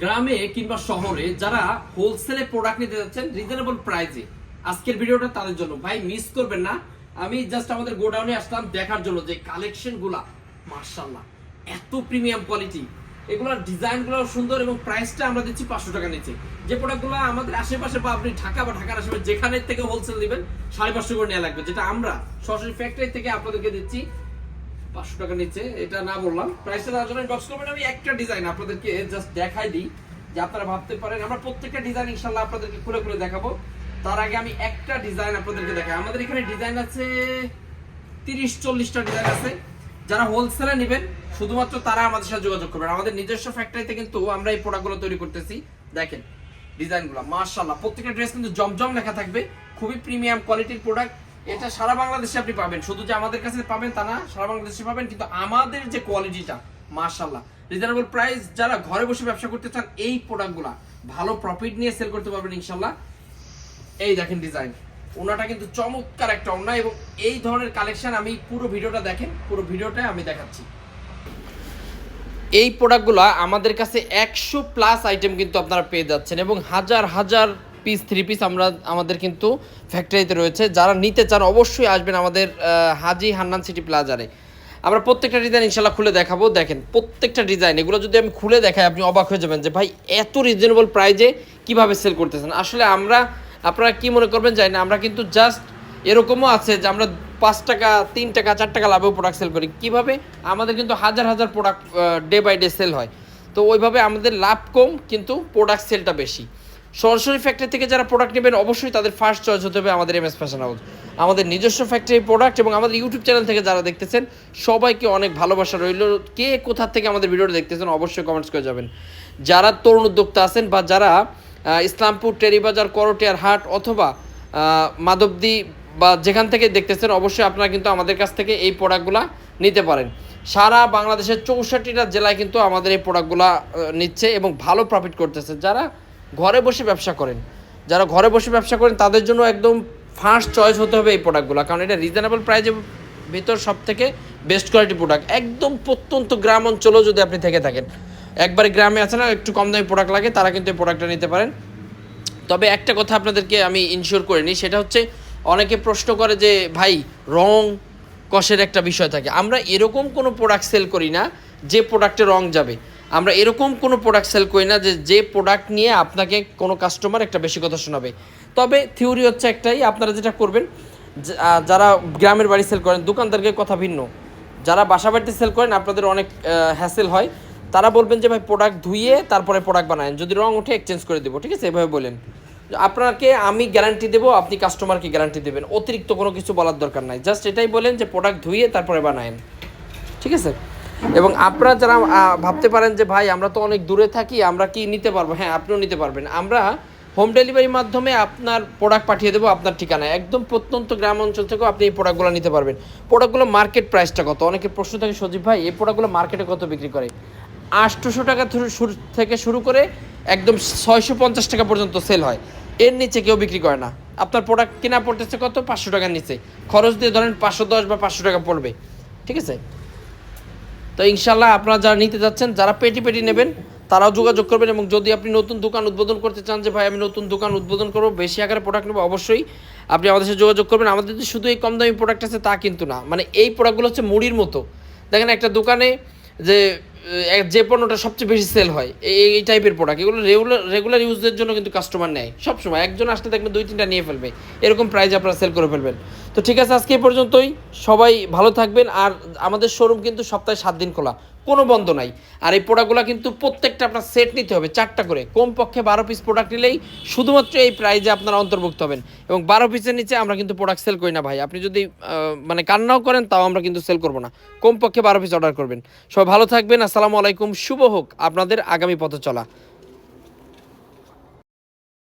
গ্রামে কিংবা শহরে যারা হোলসেলে প্রোডাক্ট নিতে যাচ্ছেন রিজনেবল প্রাইসে আজকের ভিডিওটা তাদের জন্য। ভাই মিস করবেন না। আমি জাস্ট আমাদের গোডাউনে আসলাম দেখার জন্য যে কালেকশনগুলা মার্শাল্লাহ এত প্রিমিয়াম কোয়ালিটি এগুলোর ডিজাইনগুলো সুন্দর এবং প্রাইসটা আমরা দিচ্ছি পাঁচশো টাকা নিচে। যে প্রোডাক্টগুলো আমাদের আশেপাশে বা আপনি ঢাকা বা ঢাকার আশেপাশে যেখানে থেকে হোলসেল দিবেন সাড়ে পাঁচশো করে নেওয়া লাগবে। যেটা আমরা সরাসরি ফ্যাক্টরি থেকে আপনাদেরকে দিচ্ছি পাঁচশো টাকা নিচে, এটা না বললাম। প্রাইসটা তার জন্য বক্স করবেন, আমি একটা ডিজাইন আপনাদেরকে জাস্ট দেখাই দিই, যে আপনারা ভাবতে পারেন, আমরা প্রত্যেকটা ডিজাইন ইনশাল্লাহ আপনাদেরকে খুলে খুলে দেখাবো। তার আগে আমি একটা ডিজাইন আপনাদেরকে দেখাই। আমাদের এখানে ডিজাইন আছে, তিরিশ, চল্লিশটা ডিজাইন আছে। যারা হোলসেলে নেবেন, শুধুমাত্র তারা আমাদের সাথে যোগাযোগ করবেন। আমাদের নিজস্ব ফ্যাক্টরিতে কিন্তু আমরা এই প্রোডাক্টগুলো তৈরি করতেছি। দেখেন ডিজাইনগুলো মার্শাল্লাহ প্রত্যেকটা ড্রেস কিন্তু জমজম লেখা থাকবে। খুবই প্রিমিয়াম কোয়ালিটির প্রোডাক্ট এটা সারা বাংলাদেশে আপনি পাবেন। শুধু যে আমাদের কাছে পাবেন তা না, সারা বাংলাদেশে পাবেন, কিন্তু আমাদের যে কোয়ালিটিটা মার্শাল্লাহ রিজনেবল প্রাইস যারা ঘরে বসে ব্যবসা করতে চান, এই প্রোডাক্টগুলো ভালো প্রফিট নিয়ে সেল করতে পারবেন ইনশাল্লাহ এই দেখেন ডিজাইন ওনাটা কিন্তু চমৎকার একটা ওনা এবং এই ধরনের কালেকশন আমি পুরো ভিডিওটা দেখেন, পুরো ভিডিওটা আমি দেখাচ্ছি। এই প্রোডাক্টগুলো আমাদের কাছে একশো প্লাস আইটেম কিন্তু আপনারা পেয়ে যাচ্ছেন এবং হাজার হাজার পিস থ্রি পিস আমরা, আমাদের কিন্তু ফ্যাক্টরিতে রয়েছে। যারা নিতে চান অবশ্যই আসবেন আমাদের হাজি হান্নান সিটি প্লাজারে। আমরা প্রত্যেকটা ডিজাইন ইনশাল্লাহ খুলে দেখাবো। দেখেন, প্রত্যেকটা ডিজাইন এগুলো যদি আমি খুলে দেখাই, আপনি অবাক হয়ে যাবেন যে, ভাই, এত রিজনেবল প্রাইজে কীভাবে সেল করতেছেন? আসলে আমরা, আপনারা কি মনে করবেন জানি না, আমরা কিন্তু জাস্ট এরকমও আছে যে, আমরা পাঁচ টাকা, তিন টাকা, চার টাকা লাভেও প্রোডাক্ট সেল করি। কীভাবে? আমাদের কিন্তু হাজার হাজার product day by day sale হয়। তো ওইভাবে আমাদের লাভ কম, কিন্তু প্রোডাক্ট সেলটা বেশি। সরাসরি ফ্যাক্টরি থেকে যারা প্রোডাক্ট নেবেন, অবশ্যই তাদের ফার্স্ট চয়েস হতে হবে আমাদের এম এস ফ্যাশন হাউস আমাদের নিজস্ব ফ্যাক্টরি প্রোডাক্ট এবং আমাদের ইউটিউব চ্যানেল থেকে যারা দেখতেছেন, সবাইকে অনেক ভালোবাসা রইল। কে কোথা থেকে আমাদের ভিডিওটা দেখতেছেন, অবশ্যই কমেন্টস করে যাবেন। যারা তরুণ উদ্যোক্তা আছেন বা যারা ইসলামপুর, টেরিবাজার, করটিয়ার হাট অথবা মাধবদী বা যেখান থেকে দেখতেছেন, অবশ্যই আপনারা কিন্তু আমাদের কাছ থেকে এই প্রোডাক্টগুলো নিতে পারেন। সারা বাংলাদেশের চৌষট্টিটা জেলায় কিন্তু আমাদের এই প্রোডাক্টগুলো নিচ্ছে এবং ভালো প্রফিট করতেছে। যারা ঘরে বসে ব্যবসা করেন। যারা ঘরে বসে ব্যবসা করেন, তাদের জন্য একদম ফার্স্ট চয়েস হতে হবে এই প্রোডাক্টগুলো কারণ এটা রিজনেবল প্রাইজের ভিতর সব থেকে বেস্ট কোয়ালিটি প্রোডাক্ট একদম প্রত্যন্ত গ্রাম অঞ্চলেও যদি আপনি থেকে থাকেন। একবারে গ্রামে আছে না, একটু কম দামি প্রোডাক্ট লাগে, তারা কিন্তু এই প্রোডাক্টটা নিতে পারেন। তবে একটা কথা আপনাদেরকে আমি ইনশিওর করে নিই, সেটা হচ্ছে অনেকে প্রশ্ন করে যে, ভাই, রং কষের একটা বিষয় থাকে। আমরা এরকম কোনো প্রোডাক্ট সেল করি না, যে প্রোডাক্টে রং যাবে। আমরা এরকম কোনো প্রোডাক্ট সেল করি না যে যে প্রোডাক্ট নিয়ে আপনাকে কোনো কাস্টমার একটা বেশি কথা শোনাবে। তবে থিওরি হচ্ছে একটাই, আপনারা যেটা করবেন যারা গ্রামের বাড়ি সেল করেন দোকানদারকে কথা ভিন্ন। যারা বাসা বাড়িতে সেল করেন, আপনাদের অনেক হ্যাসেল হয়। তারা বলবেন যে, ভাই প্রোডাক্ট ধুয়ে তারপরে প্রোডাক্ট বানায়েন। যদি রং ওঠে এক্সচেঞ্জ করে দেবো। ঠিক আছে? এভাবে বলেন। আপনাকে আমি গ্যারান্টি দেবো, আপনি কাস্টমারকে গ্যারান্টি দেবেন। অতিরিক্ত কোনো কিছু বলার দরকার নাই। জাস্ট এটাই বলেন যে প্রোডাক্ট ধুয়ে তারপরে বানায়েন। ঠিক আছে? এবং আপনারা যারা ভাবতে পারেন যে, ভাই, আমরা তো অনেক দূরে থাকি, আমরা কি নিতে পারব? হ্যাঁ আপনিও নিতে পারবেন। আমরা হোম ডেলিভারির মাধ্যমে আপনার প্রোডাক্ট পাঠিয়ে দেবো আপনার ঠিকানায়। একদম প্রত্যন্ত গ্রাম অঞ্চল থেকেও আপনি এই প্রোডাক্টগুলো নিতে পারবেন। প্রোডাক্টগুলো মার্কেট প্রাইসটা কত? অনেকের প্রশ্ন থাকে, সজীব ভাই, এই প্রোডাক্টগুলো মার্কেটে কত বিক্রি করে? আটশোশো টাকা থেকে শুরু করে একদম ছয়শো পঞ্চাশ টাকা পর্যন্ত সেল হয়। এর নিচে কেউ বিক্রি করে না। আপনার প্রোডাক্ট কেনা পড়তেছে কত? পাঁচশো টাকার নিচে। খরচ দিয়ে ধরেন পাঁচশো দশ বা পাঁচশো টাকা পড়বে। ঠিক আছে? তো ইনশাল্লাহ আপনারা যারা নিতে যাচ্ছেন, যারা পেটি পেটি নেবেন, তারাও যোগাযোগ করবেন এবং যদি আপনি নতুন দোকান উদ্বোধন করতে চান যে, ভাই, আমি নতুন দোকান উদ্বোধন করব, বেশি আকারে প্রোডাক্ট নেব, অবশ্যই আপনি আমাদের সাথে যোগাযোগ করবেন। আমাদের যে শুধু এই কম দামি প্রোডাক্ট আছে, তা কিন্তু না। মানে এই প্রোডাক্টগুলো হচ্ছে মুড়ির মতো। দেখেন একটা দোকানে যে যে পণ্যটা সবচেয়ে বেশি সেল হয়, এই এই টাইপের প্রোডাক্ট এগুলো রেগুলার রেগুলার ইউজের জন্য কিন্তু কাস্টমার নেয়। সবসময় একজন আসলে দেখবেন দুই, তিনটা নিয়ে ফেলবে। এরকম প্রাইজ আপনারা সেল করে ফেলবেন। তো ঠিক আছে, আজকে এই পর্যন্তই। সবাই ভালো থাকবেন আর আমাদের শোরুম কিন্তু সপ্তাহে সাত দিন খোলা। কোনো বন্ধ নাই। আর এই প্রোডাক্টগুলো কিন্তু প্রত্যেকটা আপনার সেট নিতে হবে, চারটা করে। কমপক্ষে বারো পিস প্রোডাক্ট নিলেই শুধুমাত্র এই প্রাইজে আপনারা অন্তর্ভুক্ত হবেন। এবং বারো পিসের নিচে আমরা কিন্তু প্রোডাক্ট সেল করি না ভাই। আপনি যদি মানে কান্নাও করেন, তাও আমরা কিন্তু সেল করব না। কমপক্ষে বারো পিস অর্ডার করবেন। সবাই ভালো থাকবেন। আসসালামু আলাইকুম। শুভ হোক আপনাদের আগামী পথে চলা